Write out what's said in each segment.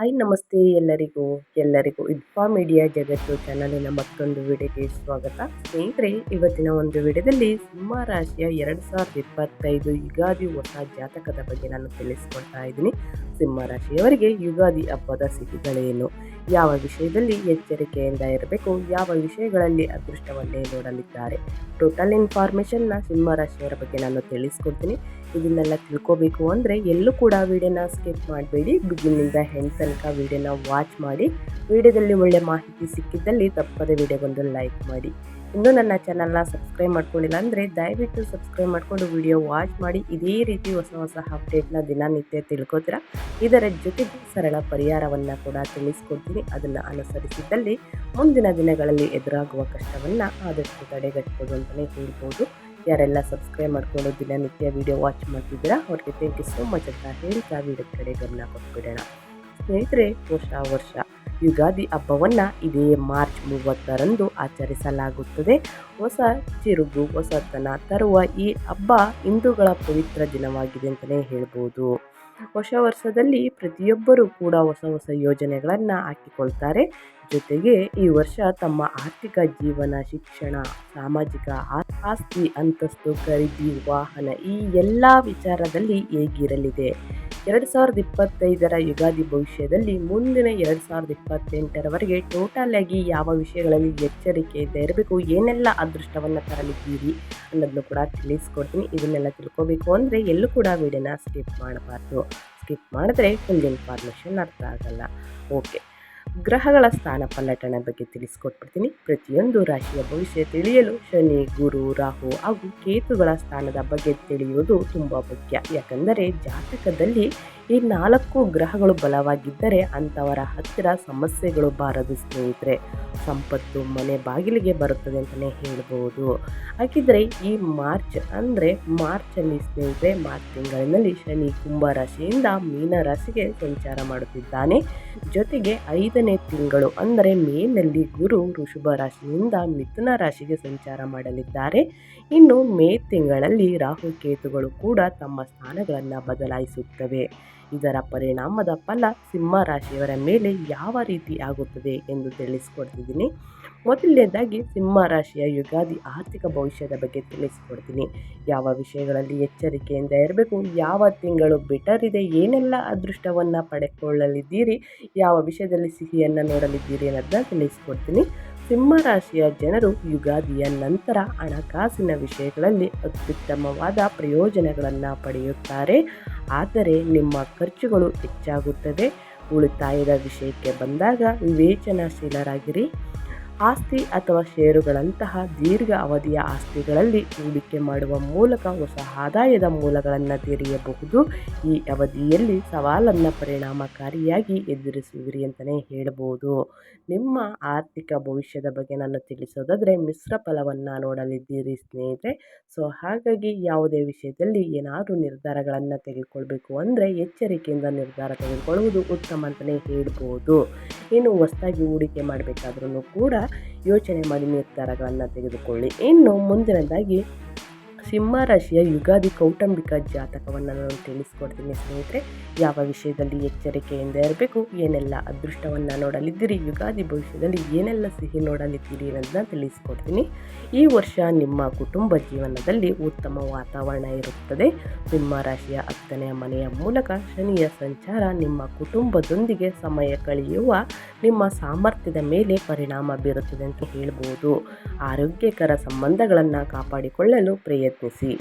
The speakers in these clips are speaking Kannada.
ಹಾಯ್ ನಮಸ್ತೆ ಎಲ್ಲರಿಗೂ ಎಲ್ಲರಿಗೂ ಇನ್ಫಾ ಮೀಡಿಯಾ ಜಗತ್ತು ಚಾನಲಿನ ಮತ್ತೊಂದು ವಿಡಿಯೋಗೆ ಸ್ವಾಗತ. ಸ್ನೇಹಿತರೆ, ಇವತ್ತಿನ ಒಂದು ವಿಡಿಯೋದಲ್ಲಿ ಸಿಂಹ ರಾಶಿಯ ಎರಡು ಸಾವಿರದ ಇಪ್ಪತ್ತೈದು ಯುಗಾದಿ ಹೊಸ ಜಾತಕದ ಬಗ್ಗೆ ನಾನು ತಿಳಿಸಿಕೊಡ್ತಾ ಇದ್ದೀನಿ. ಸಿಂಹ ರಾಶಿಯವರಿಗೆ ಯುಗಾದಿ ಹಬ್ಬದ ಸಿಹಿಗಳೇನು. ಯಾವ ವಿಷಯದಲ್ಲಿ ಎಚ್ಚರಿಕೆಯಿಂದ ಇರಬೇಕು, ಯಾವ ವಿಷಯಗಳಲ್ಲಿ ಅದೃಷ್ಟವನ್ನೇ ನೋಡಲಿದ್ದಾರೆ. ಟೋಟಲ್ ಇನ್ಫಾರ್ಮೇಷನ್ನ ಸಿಂಹ ರಾಶಿಯವರ ಬಗ್ಗೆ ನಾನು ತಿಳಿಸ್ಕೊಡ್ತೀನಿ. ಇದನ್ನೆಲ್ಲ ತಿಳ್ಕೋಬೇಕು ಅಂದರೆ ಎಲ್ಲೂ ಕೂಡ ವಿಡಿಯೋನ ಸ್ಕಿಪ್ ಮಾಡಬೇಡಿ. ಬಿಗಿನಿಂದ ಹೆಣ್ಣು ತನಕ ವಿಡಿಯೋನ ವಾಚ್ ಮಾಡಿ. ವಿಡಿಯೋದಲ್ಲಿ ಒಳ್ಳೆ ಮಾಹಿತಿ ಸಿಕ್ಕಿದ್ದಲ್ಲಿ ತಪ್ಪದೆ ವಿಡಿಯೋಗೊಂದು ಲೈಕ್ ಮಾಡಿ. ಇನ್ನೂ ನನ್ನ ಚಾನಲ್ನ ಸಬ್ಸ್ಕ್ರೈಬ್ ಮಾಡ್ಕೊಂಡಿಲ್ಲ ಅಂದರೆ ದಯವಿಟ್ಟು ಸಬ್ಸ್ಕ್ರೈಬ್ ಮಾಡಿಕೊಂಡು ವಿಡಿಯೋ ವಾಚ್ ಮಾಡಿ. ಇದೇ ರೀತಿ ಹೊಸ ಹೊಸ ಅಪ್ಡೇಟ್ನ ದಿನನಿತ್ಯ ತಿಳ್ಕೊತೀರ? ಇದರ ಜೊತೆಗೆ ಸರಳ ಪರಿಹಾರವನ್ನು ಕೂಡ ತಿಳಿಸ್ಕೊಡ್ತೀನಿ. ಅದನ್ನು ಅನುಸರಿಸಿದ್ದಲ್ಲಿ ಮುಂದಿನ ದಿನಗಳಲ್ಲಿ ಎದುರಾಗುವ ಕಷ್ಟವನ್ನು ಆದಷ್ಟು ತಡೆಗಟ್ಟಬಹುದು ಅಂತಲೇ ಹೇಳ್ಬೋದು. ಯಾರೆಲ್ಲ ಸಬ್ಸ್ಕ್ರೈಬ್ ಮಾಡಿಕೊಂಡು ದಿನನಿತ್ಯ ವಿಡಿಯೋ ವಾಚ್ ಮಾಡ್ತಿದ್ದೀರಾ, ಅವ್ರಿಗೆ ಥ್ಯಾಂಕ್ ಯು ಸೋ ಮಚ್ ಅಂತ ಹೇಳ್ತಾ ವಿಡಿಯೋ ಕಡೆ ಗಮನ ಕೊಟ್ಬಿಡೋಣ. ಸ್ನೇಹಿತರೆ, ವರ್ಷ ವರ್ಷ ಯುಗಾದಿ ಹಬ್ಬವನ್ನು ಇದೇ ಮಾರ್ಚ್ ಮೂವತ್ತರಂದು ಆಚರಿಸಲಾಗುತ್ತದೆ. ಹೊಸ ಚಿರುಗು ಹೊಸತನ ತರುವ ಈ ಹಬ್ಬ ಹಿಂದೂಗಳ ಪವಿತ್ರ ದಿನವಾಗಿದೆ ಅಂತಲೇ ಹೇಳ್ಬೋದು. ಹೊಸ ವರ್ಷದಲ್ಲಿ ಪ್ರತಿಯೊಬ್ಬರೂ ಕೂಡ ಹೊಸ ಹೊಸ ಯೋಜನೆಗಳನ್ನು ಹಾಕಿಕೊಳ್ತಾರೆ. ಜೊತೆಗೆ ಈ ವರ್ಷ ತಮ್ಮ ಆರ್ಥಿಕ ಜೀವನ, ಶಿಕ್ಷಣ, ಸಾಮಾಜಿಕ ಆಸ್ತಿ, ಅಂತಸ್ತು, ಖರೀದಿ, ವಾಹನ ಈ ಎಲ್ಲ ವಿಚಾರದಲ್ಲಿ ಹೇಗಿರಲಿದೆ? ಎರಡು ಸಾವಿರದ ಇಪ್ಪತ್ತೈದರ ಯುಗಾದಿ ಭವಿಷ್ಯದಲ್ಲಿ ಮುಂದಿನ ಎರಡು ಸಾವಿರದ ಇಪ್ಪತ್ತೆಂಟರವರೆಗೆ ಟೋಟಲ್ ಆಗಿ ಯಾವ ವಿಷಯಗಳಲ್ಲಿ ಎಚ್ಚರಿಕೆಯಿಂದ ಇರಬೇಕು, ಏನೆಲ್ಲ ಅದೃಷ್ಟವನ್ನು ತರಲಿದ್ದೀರಿ ಅನ್ನೋದನ್ನು ಕೂಡ ತಿಳಿಸ್ಕೊಡ್ತೀನಿ. ಇದನ್ನೆಲ್ಲ ತಿಳ್ಕೊಬೇಕು ಅಂದರೆ ಎಲ್ಲೂ ಕೂಡ ವಿಡಿಯೋನ ಸ್ಕಿಪ್ ಮಾಡಬಾರ್ದು. ಸ್ಕಿಪ್ ಮಾಡಿದ್ರೆ ಫುಲ್ ಇನ್ಫಾರ್ಮೇಷನ್ ಅರ್ಥ ಆಗಲ್ಲ. ಓಕೆ ಗ್ರಹಗಳ ಸ್ಥಾನ ಪಲ್ಲಟನ ಬಗ್ಗೆ ತಿಳಿಸ್ಕೊಟ್ಬಿಡ್ತೀನಿ. ಪ್ರತಿಯೊಂದು ರಾಶಿಯ ಭವಿಷ್ಯ ತಿಳಿಯಲು ಶನಿ, ಗುರು, ರಾಹು ಹಾಗೂ ಕೇತುಗಳ ಸ್ಥಾನದ ಬಗ್ಗೆ ತಿಳಿಯುವುದು ತುಂಬ ಮುಖ್ಯ. ಯಾಕಂದರೆ ಜಾತಕದಲ್ಲಿ ಈ ನಾಲ್ಕು ಗ್ರಹಗಳು ಬಲವಾಗಿದ್ದರೆ ಅಂಥವರ ಹತ್ತಿರ ಸಮಸ್ಯೆಗಳು ಬಾರದು ಸ್ನೇಹಿತರೆ. ಸಂಪತ್ತು ಮನೆ ಬಾಗಿಲಿಗೆ ಬರುತ್ತದೆ ಅಂತಲೇ ಹೇಳ್ಬೋದು. ಹಾಗಿದ್ರೆ ಈ ಮಾರ್ಚ್ ಅಂದರೆ ಮಾರ್ಚಲ್ಲಿ ಸ್ನೇಹಿತರೆ, ಮಾರ್ಚ್ ತಿಂಗಳಿನಲ್ಲಿ ಶನಿ ಕುಂಭ ರಾಶಿಯಿಂದ ಮೀನ ರಾಶಿಗೆ ಸಂಚಾರ ಮಾಡುತ್ತಿದ್ದಾನೆ. ಜೊತೆಗೆ ಐದನೇ ತಿಂಗಳು ಅಂದರೆ ಮೇನಲ್ಲಿ ಗುರು ಋಷಭ ರಾಶಿಯಿಂದ ಮಿಥುನ ರಾಶಿಗೆ ಸಂಚಾರ ಮಾಡಲಿದ್ದಾರೆ. ಇನ್ನು ಮೇ ತಿಂಗಳಲ್ಲಿ ರಾಹು ಕೇತುಗಳು ಕೂಡ ತಮ್ಮ ಸ್ಥಾನಗಳನ್ನು ಬದಲಾಯಿಸುತ್ತವೆ. ಇದರ ಪರಿಣಾಮದ ಫಲ ಸಿಂಹ ರಾಶಿಯವರ ಮೇಲೆ ಯಾವ ರೀತಿ ಆಗುತ್ತದೆ ಎಂದು ತಿಳಿಸಿಕೊಡ್ತಿದ್ದೀನಿ. ಮೊದಲನೇದಾಗಿ ಸಿಂಹ ರಾಶಿಯ ಯುಗಾದಿ ಆರ್ಥಿಕ ಭವಿಷ್ಯದ ಬಗ್ಗೆ ತಿಳಿಸ್ಕೊಡ್ತೀನಿ. ಯಾವ ವಿಷಯಗಳಲ್ಲಿ ಎಚ್ಚರಿಕೆಯಿಂದ ಇರಬೇಕು, ಯಾವ ತಿಂಗಳು ಬೆಟರ್ ಇದೆ, ಏನೆಲ್ಲ ಅದೃಷ್ಟವನ್ನು ಪಡೆದುಕೊಳ್ಳಲಿದ್ದೀರಿ ಯಾವ ವಿಷಯದಲ್ಲಿ ಸಿಹಿಯನ್ನು ನೋಡಲಿದ್ದೀರಿ ಅನ್ನೋದನ್ನ ತಿಳಿಸ್ಕೊಡ್ತೀನಿ. ಸಿಂಹರಾಶಿಯ ಜನರು ಯುಗಾದಿಯ ನಂತರ ಹಣಕಾಸಿನ ವಿಷಯಗಳಲ್ಲಿ ಅತ್ಯುತ್ತಮವಾದ ಪ್ರಯೋಜನಗಳನ್ನು ಪಡೆಯುತ್ತಾರೆ. ಆದರೆ ನಿಮ್ಮ ಖರ್ಚುಗಳು ಹೆಚ್ಚಾಗುತ್ತದೆ. ಉಳಿತಾಯದ ವಿಷಯಕ್ಕೆ ಬಂದಾಗ ವಿವೇಚನಾಶೀಲರಾಗಿರಿ. ಆಸ್ತಿ ಅಥವಾ ಷೇರುಗಳಂತಹ ದೀರ್ಘ ಅವಧಿಯ ಆಸ್ತಿಗಳಲ್ಲಿ ಹೂಡಿಕೆ ಮಾಡುವ ಮೂಲಕ ಹೊಸ ಆದಾಯದ ಮೂಲಗಳನ್ನು ತೆರೆಯಬಹುದು. ಈ ಅವಧಿಯಲ್ಲಿ ಸವಾಲನ್ನು ಪರಿಣಾಮಕಾರಿಯಾಗಿ ಎದುರಿಸುವಿರಿ ಅಂತಲೇ ಹೇಳ್ಬೋದು. ನಿಮ್ಮ ಆರ್ಥಿಕ ಭವಿಷ್ಯದ ಬಗ್ಗೆ ನಾನು ತಿಳಿಸೋದಾದರೆ ಮಿಶ್ರ ಫಲವನ್ನು ನೋಡಲಿದ್ದೀರಿ ಸ್ನೇಹಿತರೆ. ಸೊ ಹಾಗಾಗಿ ಯಾವುದೇ ವಿಷಯದಲ್ಲಿ ಏನಾದರೂ ನಿರ್ಧಾರಗಳನ್ನು ತೆಗೆದುಕೊಳ್ಬೇಕು ಅಂದರೆ ಎಚ್ಚರಿಕೆಯಿಂದ ನಿರ್ಧಾರ ತೆಗೆದುಕೊಳ್ಳುವುದು ಉತ್ತಮ ಅಂತಲೇ ಹೇಳ್ಬೋದು. ಇನ್ನು ಹೊಸದಾಗಿ ಹೂಡಿಕೆ ಮಾಡಬೇಕಾದ್ರೂ ಕೂಡ ಯೋಚನೆ ಮಾಡಿ ನಿರ್ಧಾರಗಳನ್ನು ತೆಗೆದುಕೊಳ್ಳಿ. ಇನ್ನು ಮುಂದಿನದಾಗಿ ಸಿಂಹ ರಾಶಿಯ ಯುಗಾದಿ ಕೌಟುಂಬಿಕ ಜಾತಕವನ್ನು ನಾನು ತಿಳಿಸ್ಕೊಡ್ತೀನಿ ಸ್ನೇಹಿತರೆ. ಯಾವ ವಿಷಯದಲ್ಲಿ ಎಚ್ಚರಿಕೆಯಿಂದ ಇರಬೇಕು, ಏನೆಲ್ಲ ಅದೃಷ್ಟವನ್ನು ನೋಡಲಿದ್ದೀರಿ, ಯುಗಾದಿ ಭವಿಷ್ಯದಲ್ಲಿ ಏನೆಲ್ಲ ಸಿಹಿ ನೋಡಲಿದ್ದೀರಿ ಅನ್ನೋದನ್ನ ತಿಳಿಸ್ಕೊಡ್ತೀನಿ. ಈ ವರ್ಷ ನಿಮ್ಮ ಕುಟುಂಬ ಜೀವನದಲ್ಲಿ ಉತ್ತಮ ವಾತಾವರಣ ಇರುತ್ತದೆ. ಸಿಂಹ ರಾಶಿಯ ಹತ್ತನೆಯ ಮನೆಯ ಮೂಲಕ ಶನಿಯ ಸಂಚಾರ ನಿಮ್ಮ ಕುಟುಂಬದೊಂದಿಗೆ ಸಮಯ ಕಳೆಯುವ, ನಿಮ್ಮ ಸಾಮರ್ಥ್ಯದ ಮೇಲೆ ಪರಿಣಾಮ ಬೀರುತ್ತದೆ ಅಂತ ಹೇಳ್ಬೋದು. ಆರೋಗ್ಯಕರ ಸಂಬಂಧಗಳನ್ನು ಕಾಪಾಡಿಕೊಳ್ಳಲು ಪ್ರಯತ್ನಿಸಿ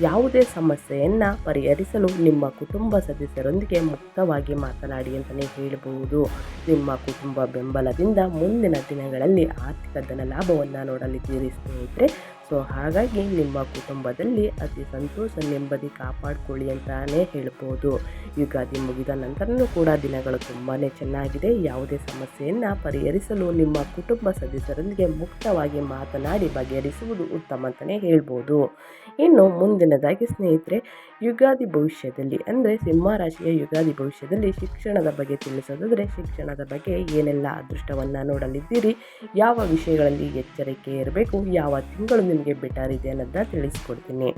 ಯಾವುದೇ ಸಮಸ್ಯೆಯನ್ನು ಪರಿಹರಿಸಲು ನಿಮ್ಮ ಕುಟುಂಬ ಸದಸ್ಯರೊಂದಿಗೆ ಮುಕ್ತವಾಗಿ ಮಾತನಾಡಿ ಅಂತಲೇ ಹೇಳಬಹುದು ನಿಮ್ಮ ಕುಟುಂಬ ಬೆಂಬಲದಿಂದ ಮುಂದಿನ ದಿನಗಳಲ್ಲಿ ಆರ್ಥಿಕ ಧನ ಲಾಭವನ್ನು ನೋಡಲಿದ್ದೀರಿ ಸ್ನೇಹಿತರೆ. ಸೊ, ಹಾಗಾಗಿ ನಿಮ್ಮ ಕುಟುಂಬದಲ್ಲಿ ಅತಿ ಸಂತೋಷ ನೆಮ್ಮದಿ ಕಾಪಾಡಿಕೊಳ್ಳಿ ಅಂತಲೇ ಹೇಳ್ಬೋದು. ಯುಗಾದಿ ಮುಗಿದ ನಂತರನೂ ಕೂಡ ದಿನಗಳು ತುಂಬಾ ಚೆನ್ನಾಗಿದೆ. ಯಾವುದೇ ಸಮಸ್ಯೆಯನ್ನು ಪರಿಹರಿಸಲು ನಿಮ್ಮ ಕುಟುಂಬ ಸದಸ್ಯರೊಂದಿಗೆ ಮುಕ್ತವಾಗಿ ಮಾತನಾಡಿ ಬಗೆಹರಿಸುವುದು ಉತ್ತಮ ಅಂತಲೇ ಹೇಳ್ಬೋದು. ಇನ್ನು ಮುಂದಿನದಾಗಿ ಸ್ನೇಹಿತರೆ, ಯುಗಾದಿ ಭವಿಷ್ಯದಲ್ಲಿ, ಅಂದರೆ ಸಿಂಹರಾಶಿಯ ಯುಗಾದಿ ಭವಿಷ್ಯದಲ್ಲಿ ಶಿಕ್ಷಣದ ಬಗ್ಗೆ ತಿಳಿಸೋದಾದರೆ, ಶಿಕ್ಷಣದ ಬಗ್ಗೆ ಏನೆಲ್ಲ ಅದೃಷ್ಟವನ್ನು ನೋಡಲಿದ್ದೀರಿ, ಯಾವ ವಿಷಯಗಳಲ್ಲಿ ಎಚ್ಚರಿಕೆ ಇರಬೇಕು, ಯಾವ ತಿಂಗಳು ನಿಮಗೆ ಬೆಟರ್ ಇದೆ ಅನ್ನೋದನ್ನ ತಿಳಿಸ್ಕೊಡ್ತೀನಿ.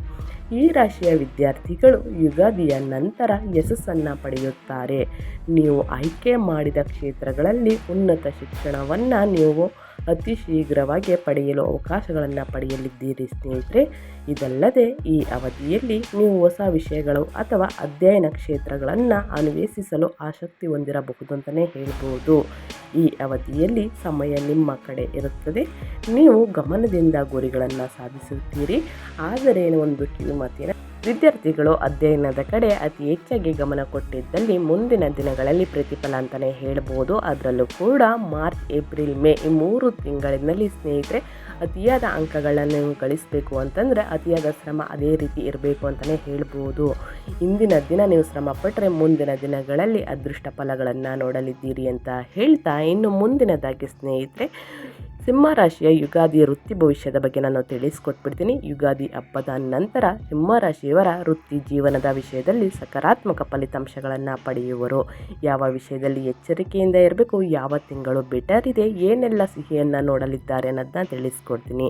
ಈ ರಾಶಿಯ ವಿದ್ಯಾರ್ಥಿಗಳು ಯುಗಾದಿಯ ನಂತರ ಯಶಸ್ಸನ್ನು ಪಡೆಯುತ್ತಾರೆ. ನೀವು ಆಯ್ಕೆ ಮಾಡಿದ ಕ್ಷೇತ್ರಗಳಲ್ಲಿ ಉನ್ನತ ಶಿಕ್ಷಣವನ್ನು ನೀವು ಅತಿ ಶೀಘ್ರವಾಗಿ ಪಡೆಯಲು ಅವಕಾಶಗಳನ್ನು ಪಡೆಯಲಿದ್ದೀರಿ ಸ್ನೇಹಿತರೆ. ಇದಲ್ಲದೆ ಈ ಅವಧಿಯಲ್ಲಿ ನೀವು ಹೊಸ ವಿಷಯಗಳು ಅಥವಾ ಅಧ್ಯಯನ ಕ್ಷೇತ್ರಗಳನ್ನು ಅನ್ವೇಷಿಸಲು ಆಸಕ್ತಿ ಹೊಂದಿರಬಹುದು ಅಂತಲೇ ಹೇಳ್ಬೋದು. ಈ ಅವಧಿಯಲ್ಲಿ ಸಮಯ ನಿಮ್ಮ ಕಡೆ ಇರುತ್ತದೆ. ನೀವು ಗಮನದಿಂದ ಗುರಿಗಳನ್ನು ಸಾಧಿಸುತ್ತೀರಿ. ಆದರೆ ಒಂದು ಕಿವಿಮಾತಿನ ವಿದ್ಯಾರ್ಥಿಗಳು ಅಧ್ಯಯನದ ಕಡೆ ಅತಿ ಹೆಚ್ಚಾಗಿ ಗಮನ ಕೊಟ್ಟಿದ್ದಲ್ಲಿ ಮುಂದಿನ ದಿನಗಳಲ್ಲಿ ಪ್ರತಿಫಲ ಅಂತಲೇ ಹೇಳಬಹುದು ಅದರಲ್ಲೂ ಕೂಡ ಮಾರ್ಚ್, ಏಪ್ರಿಲ್, ಮೇ ಈ ಮೂರು ತಿಂಗಳಿನಲ್ಲಿ ಸ್ನೇಹಿತರೆ ಅತಿಯಾದ ಅಂಕಗಳನ್ನು ಗಳಿಸಬೇಕು ಅಂತಂದರೆ ಅತಿಯಾದ ಶ್ರಮ ಅದೇ ರೀತಿ ಇರಬೇಕು ಅಂತಲೇ ಹೇಳ್ಬೋದು. ಇಂದಿನ ದಿನ ನೀವು ಶ್ರಮ ಪಟ್ಟರೆ ಮುಂದಿನ ದಿನಗಳಲ್ಲಿ ಅದೃಷ್ಟ ಫಲಗಳನ್ನು ನೋಡಲಿದ್ದೀರಿ ಅಂತ ಹೇಳ್ತಾ ಇನ್ನು ಮುಂದಿನದಾಗಿ ಸ್ನೇಹಿತರೆ ಸಿಂಹರಾಶಿಯ ಯುಗಾದಿಯ ವೃತ್ತಿ ಭವಿಷ್ಯದ ಬಗ್ಗೆ ನಾನು ತಿಳಿಸಿಕೊಟ್ಬಿಡ್ತೀನಿ. ಯುಗಾದಿ ಹಬ್ಬದ ನಂತರ ಸಿಂಹರಾಶಿಯವರ ವೃತ್ತಿ ಜೀವನದ ವಿಷಯದಲ್ಲಿ ಸಕಾರಾತ್ಮಕ ಫಲಿತಾಂಶಗಳನ್ನು ಪಡೆಯುವರು. ಯಾವ ವಿಷಯದಲ್ಲಿ ಎಚ್ಚರಿಕೆಯಿಂದ ಇರಬೇಕು, ಯಾವ ತಿಂಗಳು ಬೆಟರ್ ಇದೆ, ಏನೆಲ್ಲ ಸಿಹಿಯನ್ನು ನೋಡಲಿದ್ದಾರೆ ಅನ್ನೋದನ್ನ ತಿಳಿಸ್ಕೊಡ್ತೀನಿ.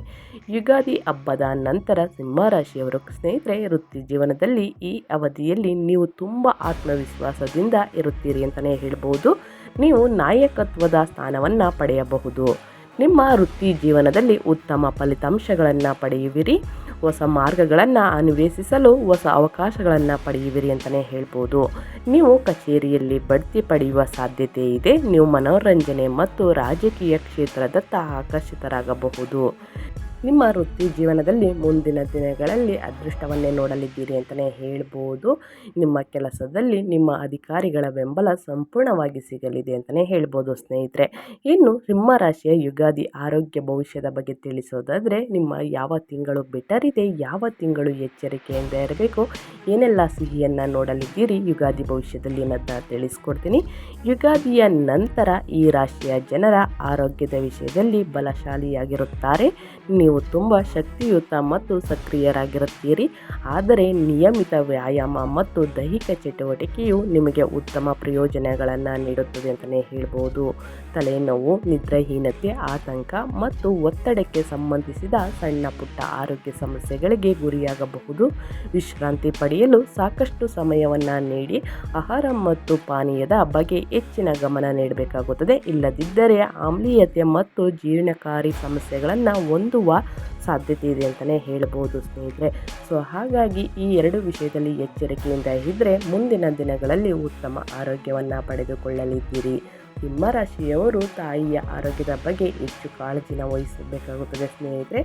ಯುಗಾದಿ ಹಬ್ಬದ ನಂತರ ಸಿಂಹರಾಶಿಯವರು ಸ್ನೇಹಿತರೆ, ವೃತ್ತಿ ಜೀವನದಲ್ಲಿ ಈ ಅವಧಿಯಲ್ಲಿ ನೀವು ತುಂಬ ಆತ್ಮವಿಶ್ವಾಸದಿಂದ ಇರುತ್ತೀರಿ ಅಂತಲೇ ಹೇಳ್ಬೋದು. ನೀವು ನಾಯಕತ್ವದ ಸ್ಥಾನವನ್ನು ಪಡೆಯಬಹುದು. ನಿಮ್ಮ ವೃತ್ತಿ ಜೀವನದಲ್ಲಿ ಉತ್ತಮ ಫಲಿತಾಂಶಗಳನ್ನು ಪಡೆಯುವಿರಿ. ಹೊಸ ಮಾರ್ಗಗಳನ್ನು ಅನ್ವೇಷಿಸಲು ಹೊಸ ಅವಕಾಶಗಳನ್ನು ಪಡೆಯುವಿರಿ ಅಂತಲೇ ಹೇಳ್ಬೋದು. ನೀವು ಕಚೇರಿಯಲ್ಲಿ ಬಡ್ತಿ ಪಡೆಯುವ ಸಾಧ್ಯತೆ ಇದೆ. ನೀವು ಮನೋರಂಜನೆ ಮತ್ತು ರಾಜಕೀಯ ಕ್ಷೇತ್ರದತ್ತ ಆಕರ್ಷಿತರಾಗಬಹುದು. ನಿಮ್ಮ ವೃತ್ತಿ ಜೀವನದಲ್ಲಿ ಮುಂದಿನ ದಿನಗಳಲ್ಲಿ ಅದೃಷ್ಟವನ್ನೇ ನೋಡಲಿದ್ದೀರಿ ಅಂತಲೇ ಹೇಳ್ಬೋದು. ನಿಮ್ಮ ಕೆಲಸದಲ್ಲಿ ನಿಮ್ಮ ಅಧಿಕಾರಿಗಳ ಬೆಂಬಲ ಸಂಪೂರ್ಣವಾಗಿ ಸಿಗಲಿದೆ ಅಂತಲೇ ಹೇಳ್ಬೋದು ಸ್ನೇಹಿತರೆ. ಇನ್ನು ಸಿಂಹರಾಶಿಯ ಯುಗಾದಿ ಆರೋಗ್ಯ ಭವಿಷ್ಯದ ಬಗ್ಗೆ ತಿಳಿಸೋದಾದರೆ, ನಿಮ್ಮ ಯಾವ ತಿಂಗಳು ಬೆಟರ್ ಇದೆ, ಯಾವ ತಿಂಗಳು ಎಚ್ಚರಿಕೆಯಿಂದ ಇರಬೇಕು, ಏನೆಲ್ಲ ಸಿಹಿಯನ್ನು ನೋಡಲಿದ್ದೀರಿ, ಯುಗಾದಿ ಭವಿಷ್ಯದಲ್ಲಿ ಅನ್ನೋದನ್ನ ತಿಳಿಸ್ಕೊಡ್ತೀನಿ. ಯುಗಾದಿಯ ನಂತರ ಈ ರಾಶಿಯ ಜನರ ಆರೋಗ್ಯದ ವಿಷಯದಲ್ಲಿ ಬಲಶಾಲಿಯಾಗಿರುತ್ತಾರೆ. ನೀವು ನೀವು ತುಂಬ ಶಕ್ತಿಯುತ ಮತ್ತು ಸಕ್ರಿಯರಾಗಿರುತ್ತೀರಿ. ಆದರೆ ನಿಯಮಿತ ವ್ಯಾಯಾಮ ಮತ್ತು ದೈಹಿಕ ಚಟುವಟಿಕೆಯು ನಿಮಗೆ ಉತ್ತಮ ಪ್ರಯೋಜನಗಳನ್ನು ನೀಡುತ್ತದೆ ಅಂತಲೇ ಹೇಳ್ಬೋದು. ತಲೆನೋವು, ನಿದ್ರಾಹೀನತೆ, ಆತಂಕ ಮತ್ತು ಒತ್ತಡಕ್ಕೆ ಸಂಬಂಧಿಸಿದ ಸಣ್ಣ ಪುಟ್ಟ ಆರೋಗ್ಯ ಸಮಸ್ಯೆಗಳಿಗೆ ಗುರಿಯಾಗಬಹುದು. ವಿಶ್ರಾಂತಿ ಪಡೆಯಲು ಸಾಕಷ್ಟು ಸಮಯವನ್ನು ನೀಡಿ, ಆಹಾರ ಮತ್ತು ಪಾನೀಯದ ಬಗ್ಗೆ ಹೆಚ್ಚಿನ ಗಮನ ನೀಡಬೇಕಾಗುತ್ತದೆ. ಇಲ್ಲದಿದ್ದರೆ ಆಮ್ಲೀಯತೆ ಮತ್ತು ಜೀರ್ಣಕಾರಿ ಸಮಸ್ಯೆಗಳನ್ನು ಹೊಂದುವ ಸಾಧ್ಯತೆ ಇದೆ ಅಂತಲೇ ಹೇಳ್ಬೋದು ಸ್ನೇಹಿತರೆ. ಸೊ ಹಾಗಾಗಿ ಈ ಎರಡು ವಿಷಯದಲ್ಲಿ ಎಚ್ಚರಿಕೆಯಿಂದ ಇದ್ದರೆ ಮುಂದಿನ ದಿನಗಳಲ್ಲಿ ಉತ್ತಮ ಆರೋಗ್ಯವನ್ನು ಪಡೆದುಕೊಳ್ಳಲಿದ್ದೀರಿ. ಸಿಂಹರಾಶಿಯವರು ತಾಯಿಯ ಆರೋಗ್ಯದ ಬಗ್ಗೆ ಹೆಚ್ಚು ಕಾಳಜಿನ ವಹಿಸಬೇಕಾಗುತ್ತದೆ ಸ್ನೇಹಿತರೆ.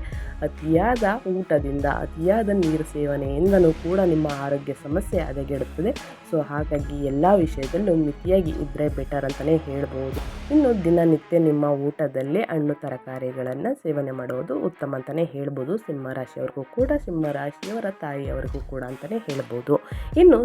ಅತಿಯಾದ ಊಟದಿಂದ, ಅತಿಯಾದ ನೀರು ಸೇವನೆಯಿಂದಲೂ ಕೂಡ ನಿಮ್ಮ ಆರೋಗ್ಯ ಸಮಸ್ಯೆ ಅದಗೆಡುತ್ತದೆ ಸೊ ಹಾಗಾಗಿ ಎಲ್ಲ ವಿಷಯದಲ್ಲೂ ಮಿತಿಯಾಗಿ ಇದ್ದರೆ ಬೆಟರ್ ಅಂತಲೇ ಹೇಳ್ಬೋದು. ಇನ್ನು ದಿನನಿತ್ಯ ನಿಮ್ಮ ಊಟದಲ್ಲಿ ಹಣ್ಣು ತರಕಾರಿಗಳನ್ನು ಸೇವನೆ ಮಾಡುವುದು ಉತ್ತಮ ಅಂತಲೇ ಹೇಳ್ಬೋದು. ಸಿಂಹರಾಶಿಯವ್ರಿಗೂ ಕೂಡ ಸಿಂಹರಾಶಿಯವರ ತಾಯಿಯವರಿಗೂ ಕೂಡ ಅಂತಲೇ ಹೇಳ್ಬೋದು. ಇನ್ನು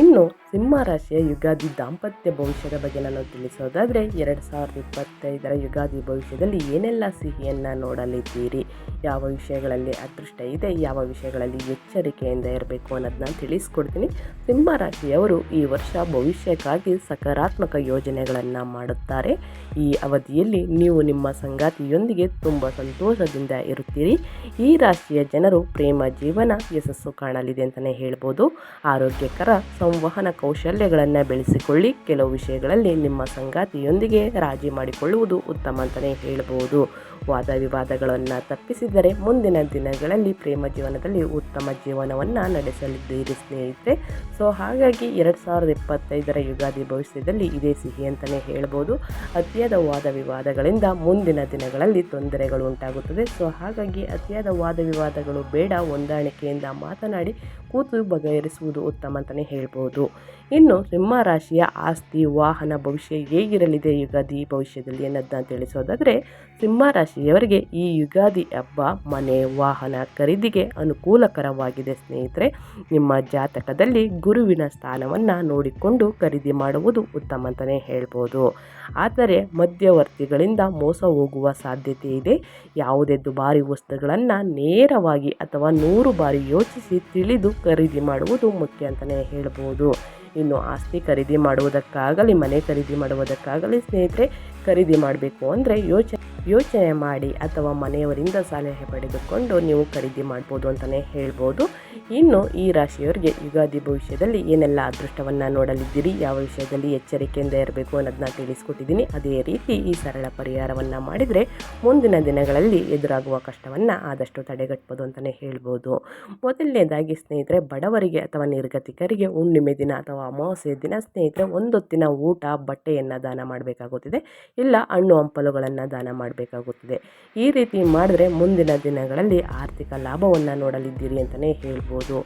ಇನ್ನು ಸಿಂಹರಾಶಿಯ ಯುಗಾದಿ ದಾಂಪತ್ಯ ಭವಿಷ್ಯದ ಬಗ್ಗೆ ನಾನು ತಿಳಿಸೋದಾದರೆ, ಎರಡು ಸಾವಿರದ ಇಪ್ಪತ್ತೈದರ ಯುಗಾದಿ ಭವಿಷ್ಯದಲ್ಲಿ ಏನೆಲ್ಲ ಸಿಹಿಯನ್ನು ನೋಡಲಿದ್ದೀರಿ? ಯಾವ ವಿಷಯಗಳಲ್ಲಿ ಅದೃಷ್ಟ ಇದೆ? ಯಾವ ವಿಷಯಗಳಲ್ಲಿ ಎಚ್ಚರಿಕೆಯಿಂದ ಇರಬೇಕು ಅನ್ನೋದನ್ನ ತಿಳಿಸ್ಕೊಡ್ತೀನಿ. ಸಿಂಹರಾಶಿಯವರು ಈ ವರ್ಷ ಭವಿಷ್ಯಕ್ಕಾಗಿ ಸಕಾರಾತ್ಮಕ ಯೋಜನೆಗಳನ್ನು ಮಾಡುತ್ತಾರೆ. ಈ ಅವಧಿಯಲ್ಲಿ ನೀವು ನಿಮ್ಮ ಸಂಗಾತಿಯೊಂದಿಗೆ ತುಂಬ ಸಂತೋಷದಿಂದ ಇರುತ್ತೀರಿ. ಈ ರಾಶಿಯ ಜನರು ಪ್ರೇಮ, ಜೀವನ, ಯಶಸ್ಸು ಕಾಣಲಿದೆ ಅಂತಲೇ ಹೇಳ್ಬೋದು. ಆರೋಗ್ಯಕರ ಸಂವಹನ ಕೌಶಲ್ಯಗಳನ್ನು ಬೆಳೆಸಿಕೊಳ್ಳಿ. ಕೆಲವು ವಿಷಯಗಳಲ್ಲಿ ನಿಮ್ಮ ಸಂಗಾತಿಯೊಂದಿಗೆ ರಾಜಿ ಮಾಡಿಕೊಳ್ಳುವುದು ಉತ್ತಮ ಅಂತಲೇ ಹೇಳ್ಬೋದು. ವಾದ ವಿವಾದಗಳನ್ನು ತಪ್ಪಿಸಿದರೆ ಮುಂದಿನ ದಿನಗಳಲ್ಲಿ ಪ್ರೇಮ ಜೀವನದಲ್ಲಿ ಉತ್ತಮ ಜೀವನವನ್ನು ನಡೆಸಲಿದ್ದೀರಿ ಸ್ನೇಹಿತರೆ. ಸೊ ಹಾಗಾಗಿ ಎರಡು ಸಾವಿರದ ಇಪ್ಪತ್ತೈದರ ಯುಗಾದಿ ಭವಿಷ್ಯದಲ್ಲಿ ಇದೇ ಸಿಹಿ ಅಂತಲೇ ಹೇಳ್ಬೋದು. ಅತಿಯಾದ ವಾದ ವಿವಾದಗಳಿಂದ ಮುಂದಿನ ದಿನಗಳಲ್ಲಿ ತೊಂದರೆಗಳು ಉಂಟಾಗುತ್ತದೆ. ಸೊ ಹಾಗಾಗಿ ಅತಿಯಾದ ವಾದ ವಿವಾದಗಳು ಬೇಡ. ಹೊಂದಾಣಿಕೆಯಿಂದ ಮಾತನಾಡಿ ಕೂತು ಬಗೆಹರಿಸುವುದು ಉತ್ತಮ ಅಂತಲೇ ಹೇಳ್ಬೋದು. ಇನ್ನು ಸಿಂಹ ರಾಶಿಯ ಆಸ್ತಿ, ವಾಹನ ಭವಿಷ್ಯ ಹೇಗಿರಲಿದೆ? ಯುಗಾದಿ ಭವಿಷ್ಯದಲ್ಲಿ ಅನ್ನೋದನ್ನ ತಿಳಿಸೋದಾದರೆ ಸಿಂಹ ರಾಶಿಯವರಿಗೆ ಈ ಯುಗಾದಿ ಹಬ್ಬ ಮನೆ, ವಾಹನ ಖರೀದಿಗೆ ಅನುಕೂಲಕರವಾಗಿದೆ. ಸ್ನೇಹಿತರೆ, ನಿಮ್ಮ ಜಾತಕದಲ್ಲಿ ಗುರುವಿನ ಸ್ಥಾನವನ್ನು ನೋಡಿಕೊಂಡು ಖರೀದಿ ಮಾಡುವುದು ಉತ್ತಮ ಅಂತಲೇ ಹೇಳ್ಬೋದು. ಆದರೆ ಮಧ್ಯವರ್ತಿಗಳಿಂದ ಮೋಸ ಹೋಗುವ ಸಾಧ್ಯತೆ ಇದೆ. ಯಾವುದೇ ದುಬಾರಿ ವಸ್ತುಗಳನ್ನು ನೇರವಾಗಿ ಅಥವಾ ನೂರು ಬಾರಿ ಯೋಚಿಸಿ ತಿಳಿದು ಖರೀದಿ ಮಾಡುವುದು ಮುಖ್ಯ ಅಂತಲೇ ಹೇಳ್ಬೋದು. ಇನ್ನು ಆಸ್ತಿ ಖರೀದಿ ಮಾಡುವುದಕ್ಕಾಗಲಿ, ಮನೆ ಖರೀದಿ ಮಾಡುವುದಕ್ಕಾಗಲಿ ಸ್ನೇಹಿತರೆ, ಖರೀದಿ ಮಾಡಬೇಕು ಅಂದರೆ ಯೋಚನೆ ಯೋಚನೆ ಮಾಡಿ ಅಥವಾ ಮನೆಯವರಿಂದ ಸಲಹೆ ಪಡೆದುಕೊಂಡು ನೀವು ಖರೀದಿ ಮಾಡ್ಬೋದು ಅಂತಲೇ ಹೇಳ್ಬೋದು. ಇನ್ನು ಈ ರಾಶಿಯವರಿಗೆ ಯುಗಾದಿ ಭವಿಷ್ಯದಲ್ಲಿ ಏನೆಲ್ಲ ಅದೃಷ್ಟವನ್ನು ನೋಡಲಿದ್ದೀರಿ, ಯಾವ ವಿಷಯದಲ್ಲಿ ಎಚ್ಚರಿಕೆಯಿಂದ ಇರಬೇಕು ಅನ್ನೋದನ್ನ ತಿಳಿಸ್ಕೊಟ್ಟಿದ್ದೀನಿ. ಅದೇ ರೀತಿ ಈ ಸರಳ ಪರಿಹಾರವನ್ನು ಮಾಡಿದರೆ ಮುಂದಿನ ದಿನಗಳಲ್ಲಿ ಎದುರಾಗುವ ಕಷ್ಟವನ್ನು ಆದಷ್ಟು ತಡೆಗಟ್ಬೋದು ಅಂತಲೇ ಹೇಳ್ಬೋದು. ಮೊದಲನೇದಾಗಿ ಸ್ನೇಹಿತರೆ, ಬಡವರಿಗೆ ಅಥವಾ ನಿರ್ಗತಿಕರಿಗೆ ಹುಣ್ಣಿಮೆ ದಿನ ಅಥವಾ ಅಮಾವಾಸ್ಯೆ ದಿನ ಸ್ನೇಹಿತರೆ, ಒಂದೊತ್ತಿನ ಊಟ, ಬಟ್ಟೆಯನ್ನು ದಾನ ಮಾಡಬೇಕಾಗುತ್ತದೆ. ಇಲ್ಲ ಹಣ್ಣು ಹಂಪಲುಗಳನ್ನು ದಾನ ಮಾಡಬೇಕಾಗುತ್ತದೆ. ಈ ರೀತಿ ಮಾಡಿದ್ರೆ ಮುಂದಿನ ದಿನಗಳಲ್ಲಿ ಆರ್ಥಿಕ ಲಾಭವನ್ನು ನೋಡಲಿದ್ದೀರಿ ಅಂತಲೇ ಹೇಳ್ಬೋದು.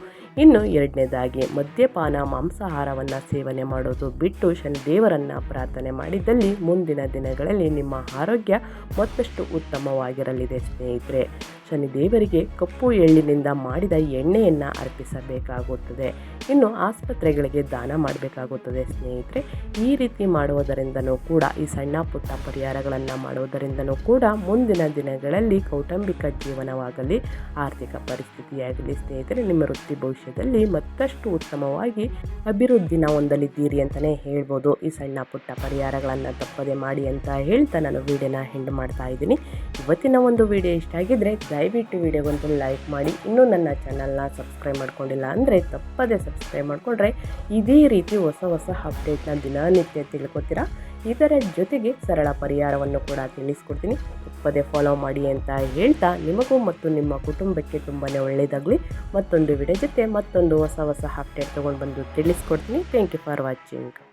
ಇನ್ನು ಎರಡನೇದಾಗಿ, ಮದ್ಯಪಾನ, ಮಾಂಸಾಹಾರವನ್ನು ಸೇವನೆ ಮಾಡೋದು ಬಿಟ್ಟು ಶನಿ ದೇವರನ್ನು ಪ್ರಾರ್ಥನೆ ಮಾಡಿದ್ದಲ್ಲಿ ಮುಂದಿನ ದಿನಗಳಲ್ಲಿ ನಿಮ್ಮ ಆರೋಗ್ಯ ಮತ್ತಷ್ಟು ಉತ್ತಮವಾಗಿರಲಿದೆ ಸ್ನೇಹಿತರೆ. ಶನಿ ದೇವರಿಗೆ ಕಪ್ಪು ಎಳ್ಳಿನಿಂದ ಮಾಡಿದ ಎಣ್ಣೆಯನ್ನು ಅರ್ಪಿಸಬೇಕಾಗುತ್ತದೆ. ಇನ್ನು ಆಸ್ಪತ್ರೆಗಳಿಗೆ ದಾನ ಮಾಡಬೇಕಾಗುತ್ತದೆ ಸ್ನೇಹಿತರೆ. ಈ ರೀತಿ ಮಾಡುವುದರಿಂದನೂ ಕೂಡ, ಈ ಸಣ್ಣ ಪುಟ್ಟ ಪರಿಹಾರಗಳನ್ನು ಮಾಡುವುದರಿಂದನೂ ಕೂಡ ಮುಂದಿನ ದಿನಗಳಲ್ಲಿ ಕೌಟುಂಬಿಕ ಜೀವನವಾಗಲಿ, ಆರ್ಥಿಕ ಪರಿಸ್ಥಿತಿಯಾಗಲಿ ಸ್ನೇಹಿತರೆ, ನಿಮ್ಮ ವೃತ್ತಿ ಭವಿಷ್ಯದಲ್ಲಿ ಮತ್ತಷ್ಟು ಉತ್ತಮವಾಗಿ ಅಭಿವೃದ್ಧಿನ ಹೊಂದಲಿದ್ದೀರಿ ಅಂತಲೇ ಹೇಳ್ಬೋದು. ಈ ಸಣ್ಣ ಪುಟ್ಟ ಪರಿಹಾರಗಳನ್ನು ತಪ್ಪದೆ ಮಾಡಿ ಅಂತ ಹೇಳ್ತಾ ನಾನು ವಿಡಿಯೋನ ಹೆಂಡ್ ಮಾಡ್ತಾ ಇದ್ದೀನಿ. ಇವತ್ತಿನ ಒಂದು ವಿಡಿಯೋ ಇಷ್ಟ ಆಗಿದ್ದರೆ ದಯವಿಟ್ಟು ವಿಡಿಯೋಗೊಂದು ಲೈಕ್ ಮಾಡಿ. ಇನ್ನೂ ನನ್ನ ಚಾನಲ್ನ ಸಬ್ಸ್ಕ್ರೈಬ್ ಮಾಡ್ಕೊಂಡಿಲ್ಲ ಅಂದರೆ ತಪ್ಪದೇ ಸಬ್ಸ್ಕ್ರೈಬ್ ಮಾಡಿಕೊಂಡ್ರೆ ಇದೇ ರೀತಿ ಹೊಸ ಹೊಸ ಅಪ್ಡೇಟ್ನ ದಿನನಿತ್ಯ ತಿಳ್ಕೊತೀರಾ? ಇದರ ಜೊತೆಗೆ ಸರಳ ಪರಿಹಾರವನ್ನು ಕೂಡ ತಿಳಿಸ್ಕೊಡ್ತೀನಿ. ತಪ್ಪದೇ ಫಾಲೋ ಮಾಡಿ ಅಂತ ಹೇಳ್ತಾ ನಿಮಗೂ ಮತ್ತು ನಿಮ್ಮ ಕುಟುಂಬಕ್ಕೆ ತುಂಬಾ ಒಳ್ಳೆಯದಾಗಲಿ ಮತ್ತೊಂದು ವಿಡಿಯೋ ಜೊತೆ ಮತ್ತೊಂದು ಹೊಸ ಹೊಸ ಅಪ್ಡೇಟ್ ತೊಗೊಂಡು ಬಂದು ತಿಳಿಸ್ಕೊಡ್ತೀನಿ. Thank you for watching